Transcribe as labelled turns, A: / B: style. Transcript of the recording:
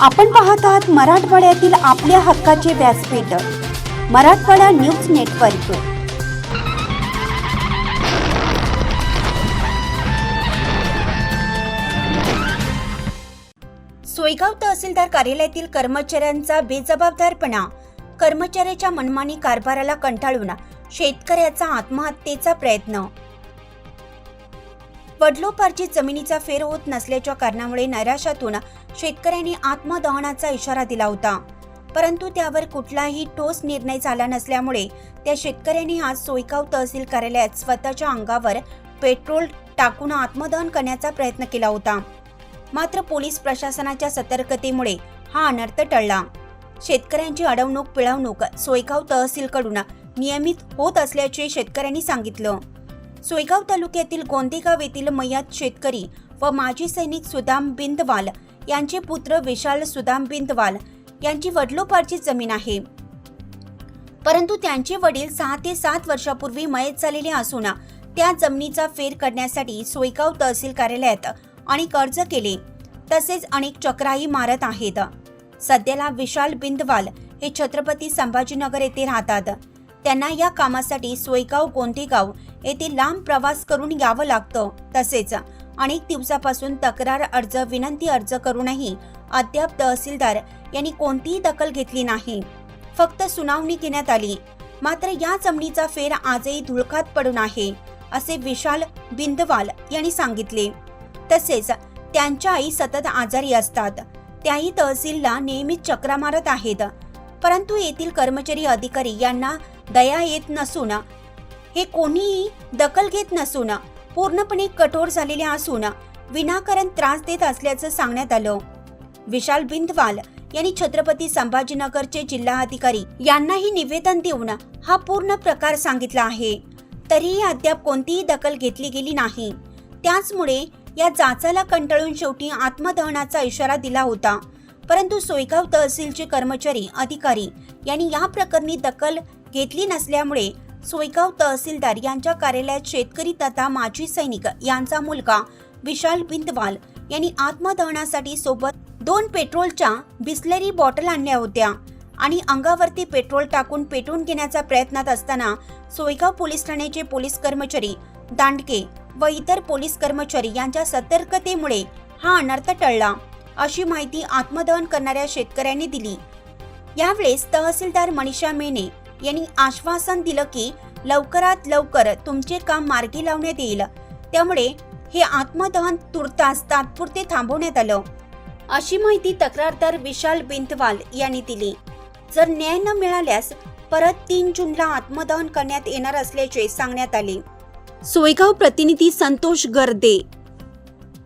A: आपण पाहत आहात मराठवाड्यातील आपल्या हक्काचे व्यासपीठ मराठवाडा न्यूज नेटवर्क. सोयगाव तहसीलदार कार्यालयातील कर्मचाऱ्यांचा बेजबाबदारपणा कर्मचाऱ्याच्या मनमानी कारभाराला कंटाळून शेतकऱ्याचा आत्महत्येचा प्रयत्न. वडलोपार्जित जमिनीचा फेर होत नसल्याच्या कारणामुळे नैराश्यातून शेतकऱ्यांनी आत्मदहनाचा इशारा दिला होता. परंतु त्यावर कुठलाही ठोस निर्णय झाला नसल्यामुळे त्या शेतकऱ्यांनी आज सोयगाव तहसील कार्यालयात स्वतःच्या अंगावर पेट्रोल टाकून आत्मदहन करण्याचा प्रयत्न केला होता. मात्र पोलीस प्रशासनाच्या सतर्कतेमुळे हा अनर्थ टळला. शेतकऱ्यांची अडवणूक पिळवणूक सोयगाव तहसीलकडून नियमित होत असल्याचे शेतकऱ्यांनी सांगितलं. सोयगाव तालुक्यातील गोंदेगाव येथील मयात शेतकरी व माजी सैनिक सुदाम बिंदवाल यांचे पुत्र विशाल सुदाम बिंदवाल यांची वडलोपारची जमीन आहे. परंतु त्यांचे वडील सहा ते सात वर्षापूर्वी मयत झालेले असून त्या जमिनीचा फेर करण्यासाठी सोयगाव तहसील कार्यालयात अनेक अर्ज केले. तसेच अनेक चक्राही मारत आहेत. सध्याला विशाल बिंदवाल हे छत्रपती संभाजीनगर येथे राहतात. त्यांना या कामासाठी सोयगाव गोंदेगाव येथे लांब प्रवास करून यावं लागतं तसेच अनेक दिवसापासून तक्रार अर्ज विनंती अर्ज करूनही अद्याप तहसीलदार यांनी कोणतीही दखल घेतली नाही. फक्त सुनावणी घेण्यात आली. मात्र या जमिनीचा फेर आजही धुळकात पडून आहे असे विशाल बिंदवाल यांनी सांगितले. तसेच त्यांच्या आई सतत आजारी असतात. त्याही तहसीलला नेहमीच चक्रा मारत आहेत. परंतु येथील कर्मचारी अधिकारी यांना दया येत नसून हे कोणीही दखल घेत नसून पूर्णपणे कठोर झालेले असून विनाकारण त्रास देत असल्याचं सांगण्यात आलं. विशाल बिंदवाल यांनी छत्रपती संभाजीनगरचे जिल्हाधिकारी यांनाही निवेदन देऊन हा पूर्ण प्रकार सांगितला आहे. तरीही अद्याप कोणतीही दखल घेतली गेली नाही. त्याचमुळे या जाचाला कंटाळून शेवटी आत्मदहनाचा इशारा दिला होता. परंतु सोयगाव तहसीलचे कर्मचारी अधिकारी यांनी या प्रकरणी दखल घेतली नसल्यामुळे सोयगाव तहसीलदार यांच्या कार्यालयात शेतकरी तथा माजी सैनिक यांचा मुलगा विशाल बिंदवाल यांनी आत्मदहनासाठी सोबत दोन पेट्रोलच्या बिस्लरी बॉटल आणल्या होत्या आणि अंगावरती पेट्रोल टाकून पेटवून घेण्याच्या प्रयत्नात असताना सोयगाव पोलीस ठाण्याचे पोलीस कर्मचारी दांडके व इतर पोलीस कर्मचारी यांच्या सतर्कतेमुळे हा अनर्थ टळला. अशी माहिती आत्मदहन करणाऱ्या शेतकऱ्यांनी दिली. यावेळेस तहसीलदार मनीषा मेने यांनी आश्वासन दिलं की लवकरात लवकर तुमचे काम मार्गी लावण्यात येईल. त्यामुळे हे आत्मदहन तुर्तास तात्पुरते थांबवण्यात आलं. अशी माहिती तक्रारदार विशाल बिंतवाल यांनी दिली. जर न्याय न मिळाल्यास परत तीन जूनला आत्मदहन करण्यात येणार असल्याचे सांगण्यात आले. सोयगाव प्रतिनिधी संतोष गर्दे